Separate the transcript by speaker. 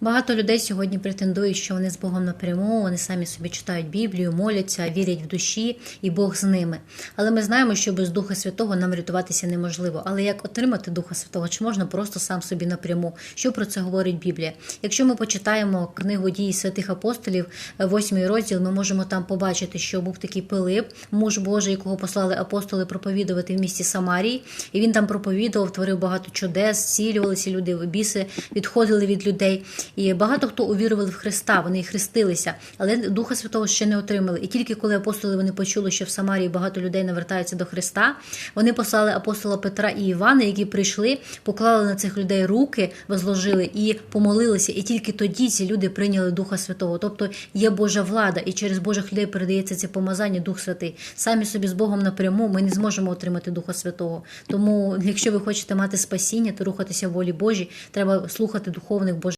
Speaker 1: Багато людей сьогодні претендують, що вони з Богом напряму, вони самі собі читають Біблію, моляться, вірять в душі, і Бог з ними. Але ми знаємо, що без Духа Святого нам рятуватися неможливо. Але як отримати Духа Святого? Чи можна просто сам собі напряму? Що про це говорить Біблія? Якщо ми почитаємо книгу дій святих апостолів, е, восьмий розділ, ми можемо там побачити, що був такий Пилип, муж Божий, якого послали апостоли проповідувати в місті Самарії, і він там проповідував, творив багато чудес, зцілювалися люди, біси відходили від людей. І багато хто увірували в Христа, вони хрестилися, але Духа Святого ще не отримали. І тільки коли апостоли вони почули, що в Самарії багато людей навертаються до Христа, вони послали апостола Петра і Івана, які прийшли, поклали на цих людей руки, возложили і помолилися. І тільки тоді ці люди прийняли Духа Святого. Тобто є Божа влада, і через Божих людей передається це помазання Дух Святий. Самі собі з Богом напряму ми не зможемо отримати Духа Святого. Тому, якщо ви хочете мати спасіння, то рухатися в волі Божій, треба слухати духовних Божих.